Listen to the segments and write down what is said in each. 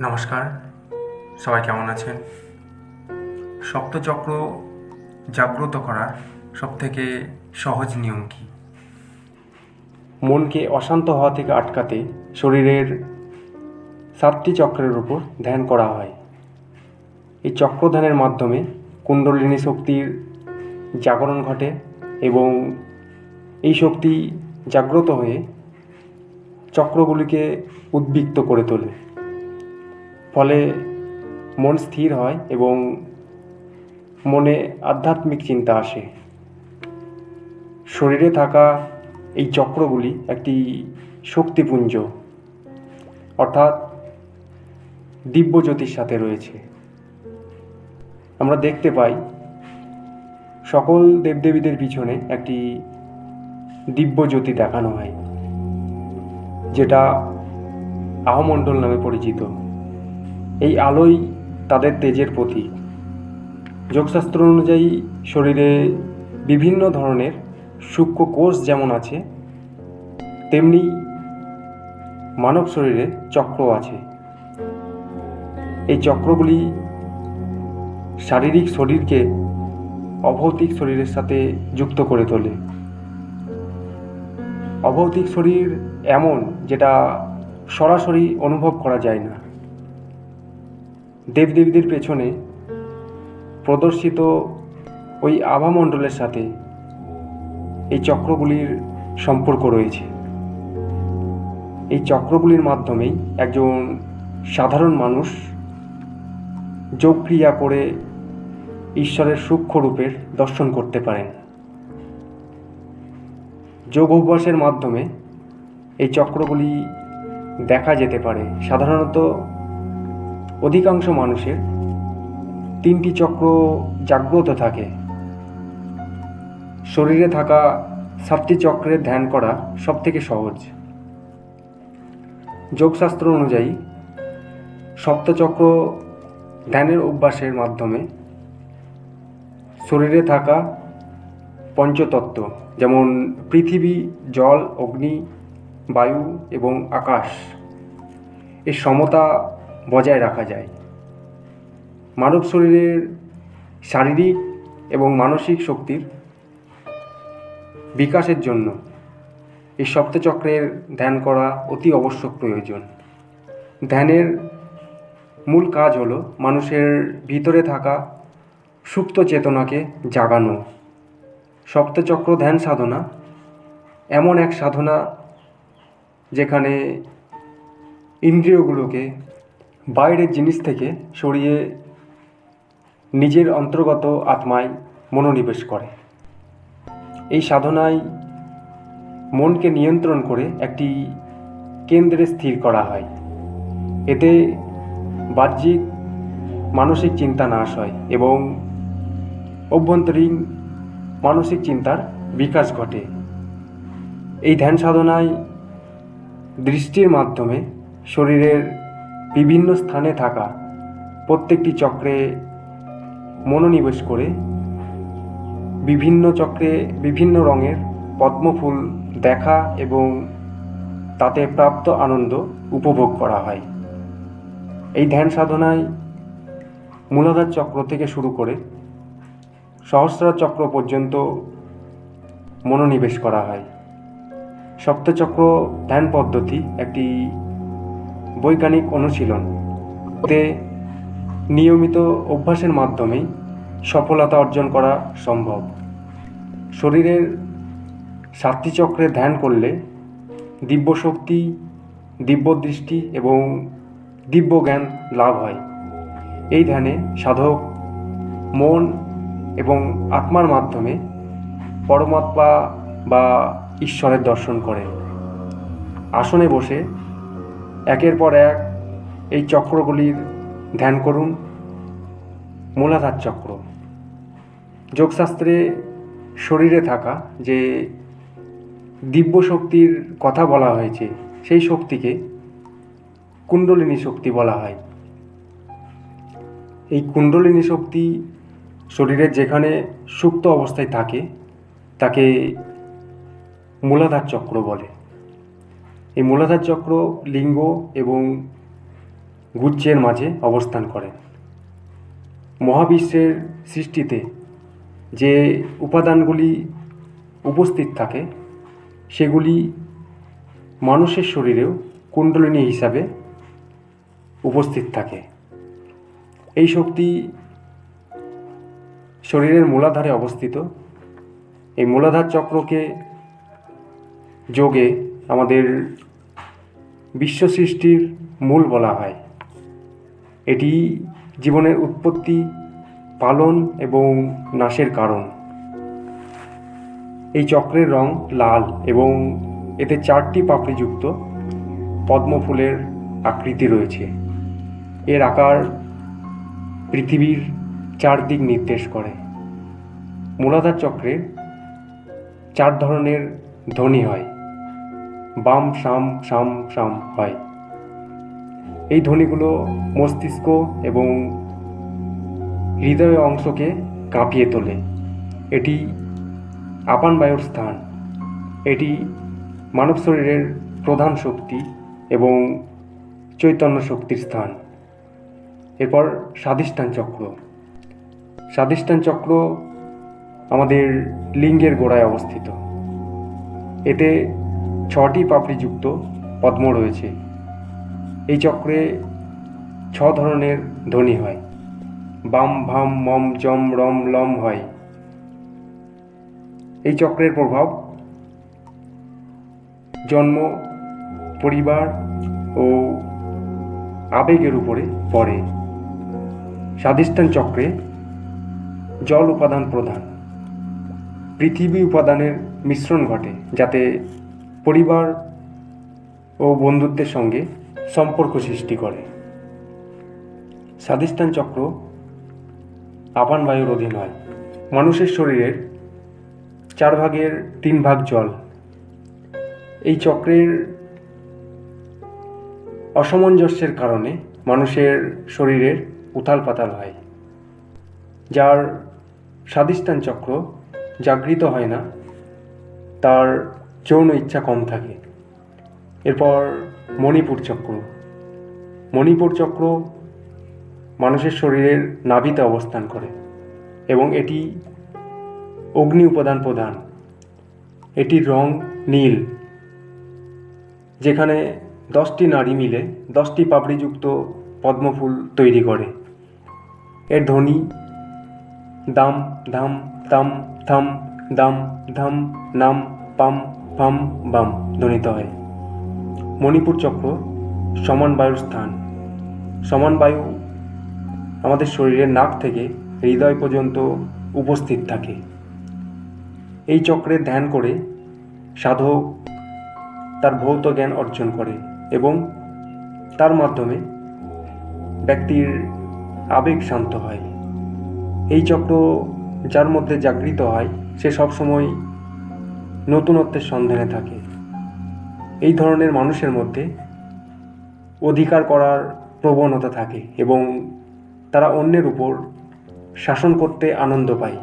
নমস্কার। সবাই কেমন আছেন? সপ্তচক্র জাগ্রত করার সবথেকে সহজ নিয়ম কি? মনকে অশান্ত হওয়া থেকে আটকাতে শরীরের সাতটি চক্রের উপর ধ্যান করা হয়। এই চক্র ধ্যানের মাধ্যমে কুণ্ডলিনী শক্তির জাগরণ ঘটে এবং এই শক্তি জাগ্রত হয়ে চক্রগুলিকে উদ্বিগ্ত করে তোলে। ফলে মন স্থির হয় এবং মনে আধ্যাত্মিক চিন্তা আসে। শরীরে থাকা এই চক্রগুলি একটি শক্তিপুঞ্জ, অর্থাৎ দিব্যজ্যোতির সাথে রয়েছে। আমরা দেখতে পাই, সকল দেবদেবীদের পিছনে একটি দিব্যজ্যোতি দেখানো হয়, যেটা আহমণ্ডল নামে পরিচিত। এই আলোই তাদের তেজের প্রতীক। যোগশাস্ত্র অনুযায়ী শরীরে বিভিন্ন ধরনের সূক্ষ্ম কোষ যেমন আছে, তেমনি মানব শরীরে চক্র আছে। এই চক্রগুলি শারীরিক শরীরকে অভৌতিক শরীরের সাথে যুক্ত করে তোলে। অভৌতিক শরীর এমন যেটা সরাসরি অনুভব করা যায় না। দেবদেবীদের পেছনে প্রদর্শিত ওই আভামণ্ডলের সাথে এই চক্রগুলির সম্পর্ক রয়েছে। এই চক্রগুলির মাধ্যমেই একজন সাধারণ মানুষ যোগক্রিয়া করে ঈশ্বরের সূক্ষ্ম রূপের দর্শন করতে পারেন। যোগ অভ্যাসের মাধ্যমে এই চক্রগুলি দেখা যেতে পারে। সাধারণত অধিকাংশ মানুষের তিনটি চক্র জাগ্রত থাকে। শরীরে থাকা সাতটি চক্রের ধ্যান করা সব থেকে সহজ। যোগশাস্ত্র অনুযায়ী, সপ্তচক্র ধ্যানের অভ্যাসের মাধ্যমে শরীরে থাকা পঞ্চতত্ত্ব, যেমন পৃথিবী, জল, অগ্নি, বায়ু এবং আকাশ, এর সমতা বজায় রাখা যায়। মানব শরীরের শারীরিক এবং মানসিক শক্তির বিকাশের জন্য এই সপ্তচক্রের ধ্যান করা অতি আবশ্যক প্রয়োজন। ধ্যানের মূল কাজ হলো মানুষের ভিতরে থাকা সুপ্ত চেতনাকে জাগানো। সপ্তচক্র ধ্যান সাধনা এমন এক সাধনা যেখানে ইন্দ্রিয়গুলোকে বাইরের জিনিস থেকে সরিয়ে নিজের অন্তর্গত আত্মায় মনোনিবেশ করে। এই সাধনায় মনকে নিয়ন্ত্রণ করে একটি কেন্দ্রে স্থির করা হয়। এতে বাহ্যিক, মানসিক চিন্তা নাশ হয় এবং অভ্যন্তরীণ মানসিক চিন্তার বিকাশ ঘটে। এই ধ্যান সাধনায় দৃষ্টির মাধ্যমে শরীরের বিভিন্ন স্থানে থাকা প্রত্যেকটি চক্রে মনোনিবেশ করে বিভিন্ন চক্রে বিভিন্ন রঙের পদ্মফুল দেখা এবং তাতে প্রাপ্ত আনন্দ উপভোগ করা হয়। এই ধ্যান সাধনায় মূলাধার চক্র থেকে শুরু করে সহস্রার চক্র পর্যন্ত মনোনিবেশ করা হয়। সপ্তচক্র ধ্যান পদ্ধতি একটি বৈজ্ঞানিক অনুশীলন। এতে নিয়মিত অভ্যাসের মাধ্যমেই সফলতা অর্জন করা সম্ভব। শরীরের সাতটি চক্রে ধ্যান করলে দিব্যশক্তি, দিব্যদৃষ্টি এবং দিব্য জ্ঞান লাভ হয়। এই ধ্যানে সাধক মন এবং আত্মার মাধ্যমে পরমাত্মা বা ঈশ্বরের দর্শন করে। আসনে বসে একের পর এক এই চক্রগুলির ধ্যান করুন। মূলাধার চক্র। যোগশাস্ত্রে শরীরে থাকা যে দিব্য শক্তির কথা বলা হয়েছে, সেই শক্তিকে কুণ্ডলিনী শক্তি বলা হয়। এই কুণ্ডলিনী শক্তি শরীরের যেখানে সুপ্ত অবস্থায় থাকে, তাকে মূলাধার চক্র বলে। এই মূলাধার চক্র, লিঙ্গ এবং গুচ্ছের মাঝে অবস্থান করে। মহাবিশ্বের সৃষ্টিতে যে উপাদানগুলি উপস্থিত থাকে, সেগুলি মানুষের শরীরেও কুণ্ডলিনী হিসাবে উপস্থিত থাকে। এই শক্তি শরীরের মূলাধারে অবস্থিত। এই মূলাধার চক্রকে যোগে আমাদের বিশ্ব সৃষ্টির মূল বলা হয়। এটি জীবনের উৎপত্তি, পালন এবং নাশের কারণ। এই চক্রের রং লাল এবং এতে চারটি পাপড়িযুক্ত পদ্মফুলের আকৃতি রয়েছে। এর আকার পৃথিবীর চারদিক নির্দেশ করে। মূলাধার চক্রের চার ধরনের ধ্বনি হয়। বাম, সাম সাম সাম হয়। এই ধ্বনিগুলো মস্তিষ্ক এবং হৃদয় অংশকে কাঁপিয়ে তোলে। এটি আপান বায়ুর স্থান। এটি মানব শরীরের প্রধান শক্তি এবং চৈতন্য শক্তির স্থান। এরপর স্বাধিষ্ঠান চক্র। স্বাধিষ্ঠান চক্র আমাদের লিঙ্গের গোড়ায় অবস্থিত। এতে ছটি পাপড়িযুক্ত পদ্ম রয়েছে। এই চক্রে ছ ধরনের ধ্বনি হয়। বাম, ভাম, মম জম রম, লম হয়। এই চক্রের প্রভাব জন্ম, পরিবার ও আবেগের উপরে পড়ে। স্বাধিষ্ঠান চক্রে জল উপাদান প্রধান। পৃথিবী উপাদানের মিশ্রণ ঘটে যাতে পরিবার ও বন্ধুত্বের সঙ্গে সম্পর্ক সৃষ্টি করে। স্বাধিষ্ঠান চক্র আপান বায়ুর অধীন হয়। মানুষের শরীরের চার ভাগের তিন ভাগ জল। এই চক্রের অসামঞ্জস্যের কারণে মানুষের শরীরের উথাল পাতাল হয়, যার স্বাধিষ্ঠান চক্র জাগৃত হয় না, তার যৌন ইচ্ছা কম থাকে। এরপর মণিপুর চক্র। মণিপুর চক্র মানুষের শরীরের নাভিতে অবস্থান করে এবং এটি অগ্নি উপাদান প্রধান। এটির রং নীল, যেখানে দশটি নারী মিলে দশটি পাপড়িযুক্ত পদ্মফুল তৈরি করে। এর ধ্বনি দাম, ধাম, তাম, থাম, দাম ধাম নাম, পাম ফাম বাম ধ্বনিত হয়। মণিপুর চক্র সমান বায়ুর স্থান। সমান বায়ু আমাদের শরীরের নাক থেকে হৃদয় পর্যন্ত উপস্থিত থাকে। এই চক্রে ধ্যান করে সাধক তার ভৌত জ্ঞান অর্জন করে এবং তার মাধ্যমে ব্যক্তির আবেগ শান্ত হয়। এই চক্র যার মধ্যে জাগৃত হয়, সে সবসময় নতুনত্বের সন্ধানে থাকে। এই ধরনের মানুষের মধ্যে অধিকার করার প্রবণতা থাকে এবং তারা অন্যের উপর শাসন করতে আনন্দ পায়।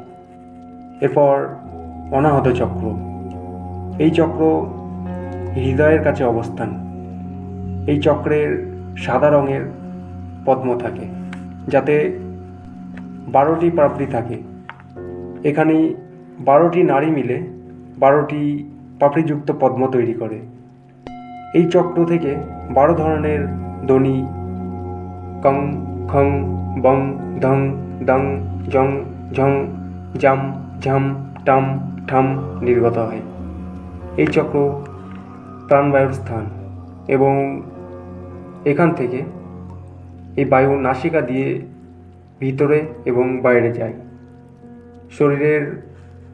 এরপর অনাহত চক্র। এই চক্র হৃদয়ের কাছে অবস্থান। এই চক্রের সাদা রঙের পদ্ম থাকে, যাতে বারোটি পাপড়ি থাকে। এখানে বারোটি নারী মিলে বারোটি পাপড়িযুক্ত পদ্ম তৈরি করে। এই চক্র থেকে বারো ধরনের ধ্বনি কং, খং, বং, ধং, দং, জং, ঝং, জাম, ঝাম, টাম, ঠাম নির্গত হয়। এই চক্র প্রাণবায়ুর স্থান এবং এখান থেকে এই বায়ু নাসিকা দিয়ে ভিতরে এবং বাইরে যায়। শরীরের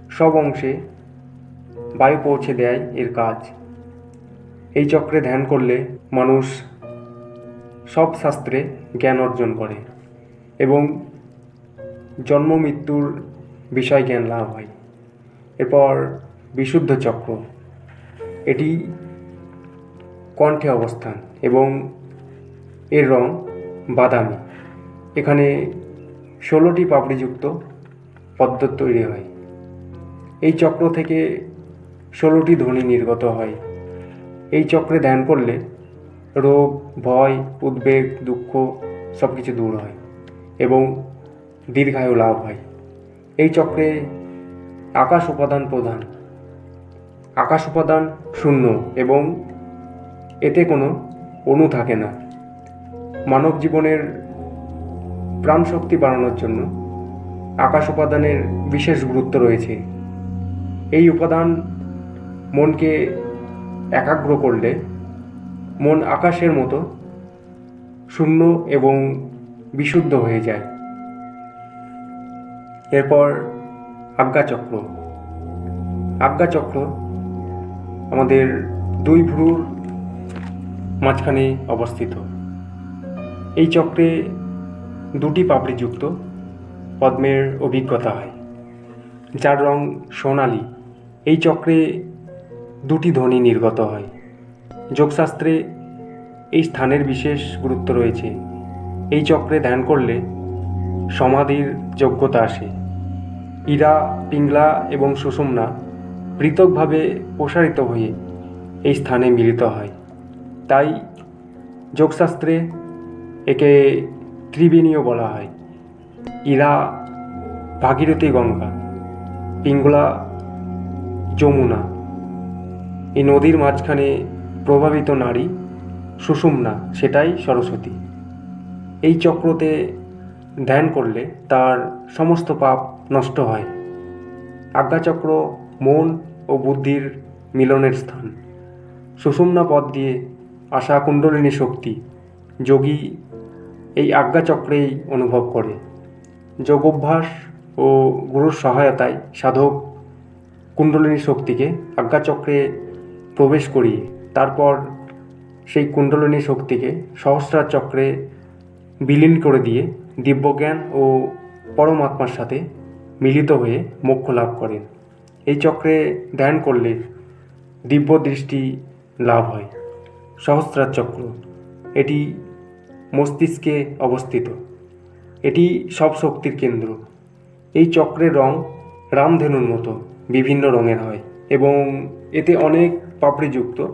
সব অংশে বায়ু পৌঁছে দেয় এর কাজ। এই চক্রে ধ্যান করলে মানুষ সব শাস্ত্রে জ্ঞান অর্জন করে এবং জন্ম, মৃত্যুর বিষয় জ্ঞান লাভ হয়। এরপর বিশুদ্ধ চক্র। এটি কণ্ঠে অবস্থান এবং এর রং বাদামি। এখানে ষোলোটি পাপড়িযুক্ত পদ্ম তৈরি হয়। এই চক্র থেকে ষোলোটি ধ্বনি নির্গত হয়। এই চক্রে ধ্যান করলে রোগ, ভয়, উদ্বেগ, দুঃখ সব কিছু দূর হয় এবং দীর্ঘায়ু লাভ হয়। এই চক্রে আকাশ উপাদান প্রধান। আকাশ উপাদান শূন্য এবং এতে কোনো অণু থাকে না। মানব জীবনের প্রাণশক্তি বাড়ানোর জন্য আকাশ উপাদানের বিশেষ গুরুত্ব রয়েছে। এই উপাদান মনকে একাগ্র করলে, মন আকাশের মতো শূন্য এবং বিশুদ্ধ হয়ে যায়। এরপর আজ্ঞাচক্র আজ্ঞাচক্র আমাদের দুই ভ্রুর মাঝখানে অবস্থিত। এই চক্রে দুটি পাপড়িযুক্ত পদ্মের অভিজ্ঞতা হয়। যার রং সোনালি। এই চক্রে দুটি ধ্বনি নির্গত হয়। যোগশাস্ত্রে এই স্থানের বিশেষ গুরুত্ব রয়েছে। এই চক্রে ধ্যান করলে সমাধির যোগ্যতা আসে। ইরা, পিংলা এবং সুষুম্না পৃথকভাবে প্রসারিত হয়ে এই স্থানে মিলিত হয়। তাই যোগশাস্ত্রে একে ত্রিবেণীয় বলা হয়। ইরা, ভাগীরথী গঙ্গা পিঙ্গলা যমুনা। এই নদীর মাঝখানে প্রভাবিত নারী, সুষুম্না, সেটাই সরস্বতী। এই চক্রতে ধ্যান করলে তার সমস্ত পাপ নষ্ট হয়। আজ্ঞাচক্র, মন ও বুদ্ধির মিলনের স্থান। সুষুম্না পথ দিয়ে আসা কুণ্ডলিনী শক্তি যোগী এই আজ্ঞাচক্রেই অনুভব করে। যোগ অভ্যাস ও গুরুর সহায়তায় সাধক কুণ্ডলিনী শক্তিকে আজ্ঞাচক্রে প্রবেশ করিয়ে তারপর সেই কুণ্ডলিনী শক্তিকে সহস্রার চক্রে বিলীন করে দিয়ে দিব্যজ্ঞান ও পরমাত্মার সাথে মিলিত হয়ে মোক্ষ লাভ করেন। এই চক্রে ধ্যান করলে দিব্য দৃষ্টি লাভ হয়। সহস্রার চক্র, এটি মস্তিষ্কে অবস্থিত। এটি সব শক্তির কেন্দ্র। এই চক্রের রং রামধেনুর মতো, বিভিন্ন রঙের হয়। এবং এতে অনেক পাপড়িযুক্ত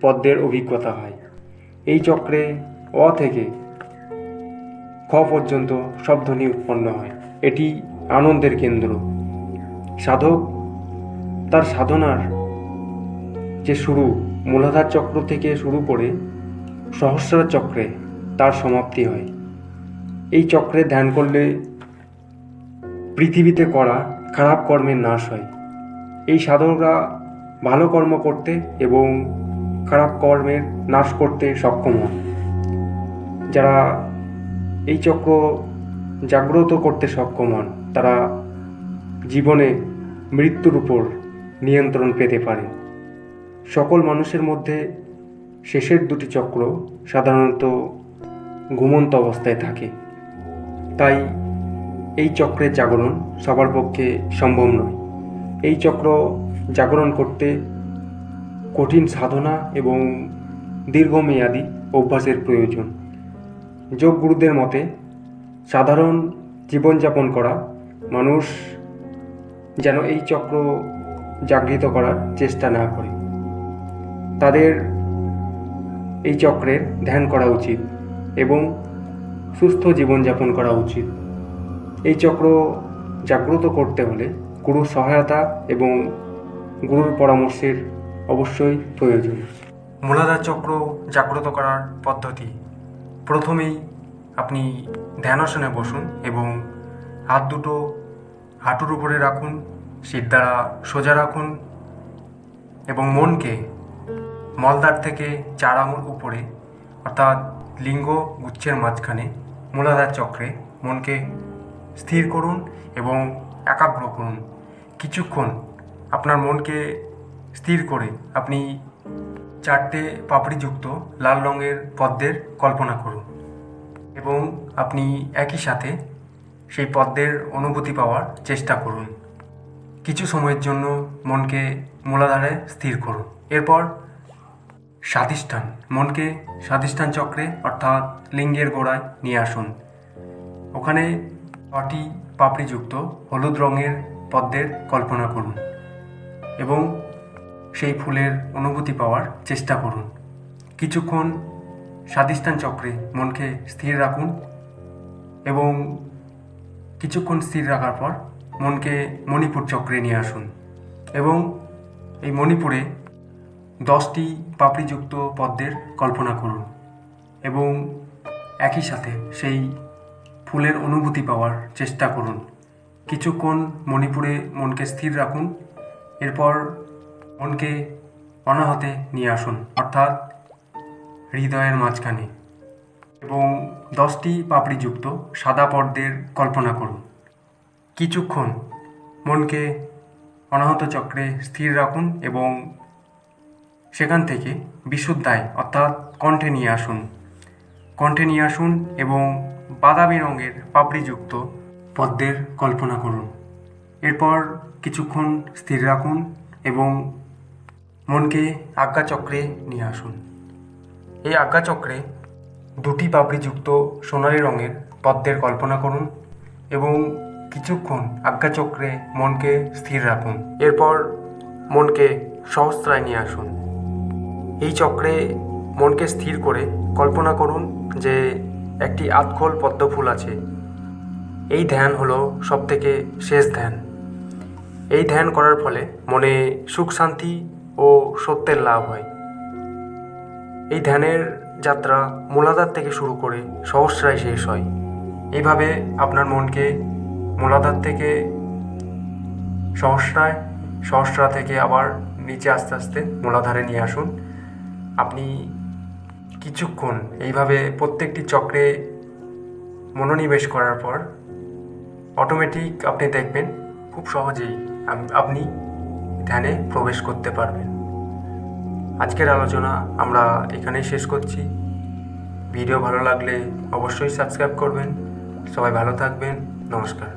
পদ্মের অভিজ্ঞতা হয়। এই চক্রে অ থেকে খ পর্যন্ত ধ্বনি উৎপন্ন হয়। এটি আনন্দের কেন্দ্র। সাধক তার সাধনার যে শুরু, মূলাধার চক্র থেকে শুরু করে সহস্রার চক্রে তার সমাপ্তি হয়। এই চক্রে ধ্যান করলে পৃথিবীতে করা খারাপ কর্মের নাশ হয়। এই সাধকরা ভালো কর্ম করতে এবং খারাপ কর্মের নাশ করতে সক্ষম হন। যারা এই চক্র জাগ্রত করতে সক্ষম হন, তারা জীবনে মৃত্যুর উপর নিয়ন্ত্রণ পেতে পারে। সকল মানুষের মধ্যে শেষের দুটি চক্র সাধারণত ঘুমন্ত অবস্থায় থাকে। তাই এই চক্রের জাগরণ সবার পক্ষে সম্ভব নয়। এই চক্র জাগরণ করতে কঠিন সাধনা এবং দীর্ঘমেয়াদী অভ্যাসের প্রয়োজন। যোগ গুরুদের মতে, সাধারণ জীবনযাপন করা মানুষ যেন এই চক্র জাগৃত করার চেষ্টা না করে। তাদের এই চক্রের ধ্যান করা উচিত এবং সুস্থ জীবনযাপন করা উচিত। এই চক্র জাগ্রত করতে হলে গুরুর সহায়তা এবং গুরুর পরামর্শের অবশ্যই প্রয়োজন। মূলাধার চক্র জাগ্রত করার পদ্ধতি। প্রথমেই আপনি ধ্যানাসনে বসুন এবং হাত দুটো হাঁটুর উপরে রাখুন শীত দ্বারা সোজা রাখুন এবং মনকে মলদার থেকে চার আঙুল উপরে, অর্থাৎ লিঙ্গ গুচ্ছের মাঝখানে মূলাধার চক্রে মনকে স্থির করুন এবং একাগ্র করুন। কিছুক্ষণ আপনার মনকে স্থির করে আপনি চারটে পাপড়িযুক্ত লাল রঙের পদ্মের কল্পনা করুন এবং আপনি একই সাথে সেই পদ্মের অনুভূতি পাওয়ার চেষ্টা করুন। কিছু সময়ের জন্য মনকে মূলাধারে স্থির করুন। এরপর স্বাধিষ্ঠান, মনকে স্বাধিষ্ঠান চক্রে অর্থাৎ লিঙ্গের গোড়ায় নিয়ে আসুন। ওখানে ছটি পাপড়িযুক্ত হলুদ রঙের পদ্মের কল্পনা করুন এবং সেই ফুলের অনুভূতি পাওয়ার চেষ্টা করুন। কিছুক্ষণ স্বাদিষ্ঠান চক্রে মনকে স্থির রাখুন এবং কিছুক্ষণ স্থির রাখার পর মনকে মণিপুর চক্রে নিয়ে আসুন এবং এই মণিপুরে দশটি পাপড়িযুক্ত পদ্মের কল্পনা করুন এবং একই সাথে সেই ফুলের অনুভূতি পাওয়ার চেষ্টা করুন। কিছুক্ষণ মণিপুরে মনকে স্থির রাখুন, এরপর মনকে অনাহতে নিয়ে আসুন, অর্থাৎ হৃদয়ের মাঝখানে। এবং দশটি পাপড়িযুক্ত সাদা পর্দের কল্পনা করুন। কিছুক্ষণ মনকে অনাহত চক্রে স্থির রাখুন এবং সেখান থেকে বিশুদ্ধায়, অর্থাৎ কণ্ঠে নিয়ে আসুন। কণ্ঠে নিয়ে আসুন এবং বাদামি রঙের পাপড়িযুক্ত পদ্মের কল্পনা করুন। এরপর কিছুক্ষণ স্থির রাখুন এবং মনকে আজ্ঞাচক্রে নিয়ে আসুন। এই আজ্ঞাচক্রে দুটি পাপড়িযুক্ত সোনালি রঙের পদ্মের কল্পনা করুন এবং কিছুক্ষণ আজ্ঞাচক্রে মনকে স্থির রাখুন। এরপর মনকে সহস্রায় নিয়ে আসুন। এই চক্রে মনকে স্থির করে কল্পনা করুন যে একটি আতখোল পদ্ম ফুল আছে। এই ধ্যান হলো সবথেকে শেষ ধ্যান। এই ধ্যান করার ফলে মনে সুখ শান্তি ও সত্যের লাভ হয়। এই ধ্যানের যাত্রা মূলাধার থেকে শুরু করে সহস্রায় শেষ হয়। এইভাবে আপনার মনকে মূলাধার থেকে সহস্রায়, সহস্রা থেকে আবার নিচে আস্তে আস্তে মূলাধারে নিয়ে আসুন। আপনি কিছুক্ষণ এইভাবে প্রত্যেকটি চক্রে মনোনিবেশ করার পর অটোমেটিক আপনি দেখবেন খুব সহজেই আপনি ধ্যানে প্রবেশ করতে পারবেন। আজকের আলোচনা আমরা এখানেই শেষ করছি। ভিডিও ভালো লাগলে অবশ্যই সাবস্ক্রাইব করবেন। সবাই ভালো থাকবেন। নমস্কার।